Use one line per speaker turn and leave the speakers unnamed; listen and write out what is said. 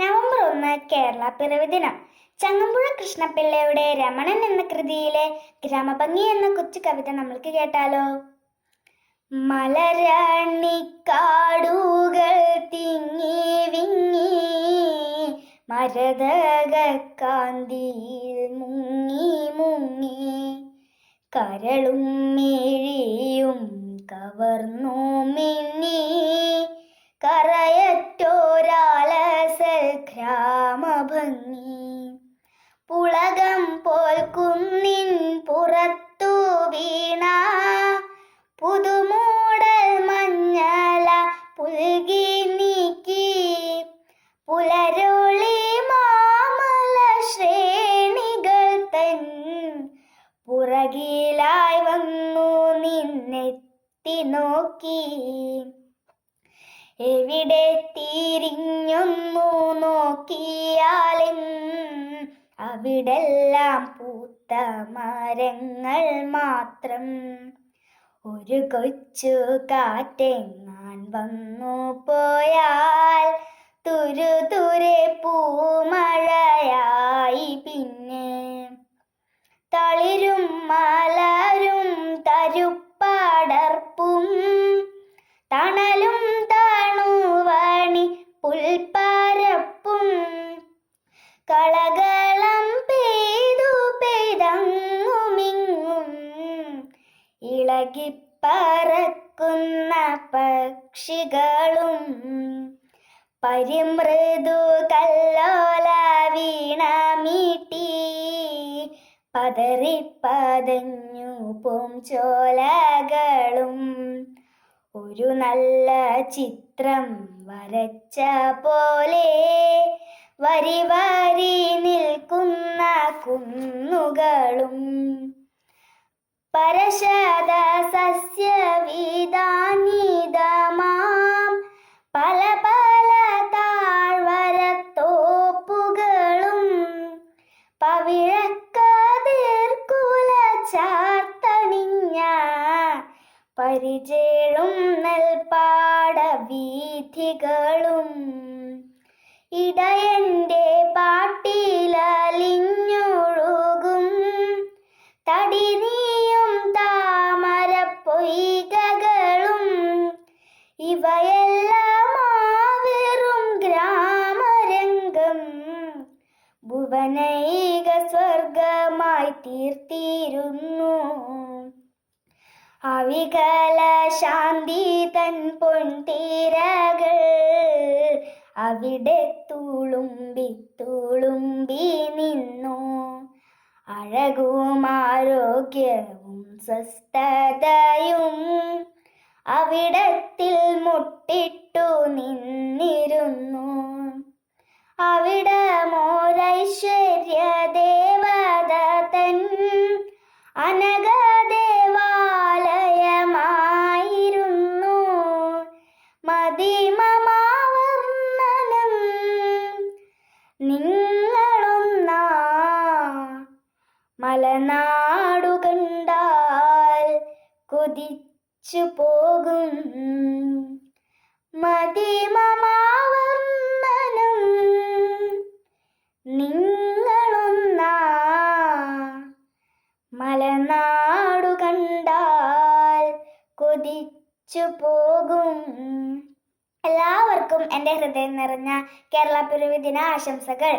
November ഒന്ന് കേരള പിറവി ദിനം. ചങ്ങമ്പുഴ കൃഷ്ണപിള്ളയുടെ രമണൻ എന്ന കൃതിയിലെ ഗ്രാമഭംഗി എന്ന കൊച്ചു കവിത നമ്മൾക്ക് കേട്ടാലോ? മലരണിക്കാടുകൾ തിങ്ങി വിങ്ങി മരതകാന്തി മുങ്ങി മുങ്ങി. കരളും മിഴിയും കവർന്നു മിന്നി കറയറ്റോരാലസൽ ഗ്രാമഭംഗി പുളകം പോൽ കുന്നിൻ പുറത്തു വീണ. പുതുമൂടൽ മഞ്ഞല പുൽകി നീക്കി. പുലരുളി മാമല ശ്രേണികൾ തൻ പുറകിലായി വന്നു നിന്നെത്തി നോക്കി. എവിടെ തിരിഞ്ഞൊന്നു നോക്കിയാലും അവിടെല്ലാം പൂത്ത മരങ്ങൾ മാത്രം. ഒരു കൊച്ചു കാറ്റെങ്ങാൻ വന്നു പോയാൽ തുരു തുരെ കളകളം പെയ്തു പെയ്തങ്ങുമിങ്ങും. ഇളകിപ്പറക്കുന്ന പക്ഷികളും പരിമൃദു കല്ലോല വീണമീട്ടി പതറിപ്പതഞ്ഞു പോം ചോലകളും. ഒരു നല്ല ചിത്രം വരച്ച പോലെ വരി വരി നിൽക്കുന്ന കുന്നുകളും. പരശത സസ്യവിധാനിതമാം പല പല താഴ്വരത്തോപ്പുകളും. പവിഴക്കതിർക്കുല ചാർത്തണിഞ്ഞ പരിചേഴും നെൽപ്പാട വീഥികളും ഇടയന്റെ ഇവയെല്ലാം വെറും ഗ്രാമരംഗം. ഭുവനൈക സ്വർഗമായി തീർത്തിരുന്നു. അവികല ശാന്തി തൻ പൊൻതീരകൾ അവിടെ തുളുമ്പി തുളുമ്പി നിന്നു. അഴകും ആരോഗ്യവും സ്വസ്ഥതയും മുട്ടിട്ടു നിന്നിരുന്നു. അവിടമോരൈശ്വര്യ ദേവത തൻ അനഗദേവാലയമായിരുന്നു മതിമമാവർണനം നിങ്ങളൊന്ന. മലനാടു കണ്ടാൽ കൊതിച്ചു പോകും. മതിമമാവർണനം നിങ്ങളൊന്നാ മലനാടു കണ്ടാൽ കൊതിച്ചു പോകും. എല്ലാവർക്കും എന്റെ ഹൃദയം നിറഞ്ഞ കേരള പിറവി ദിന ആശംസകൾ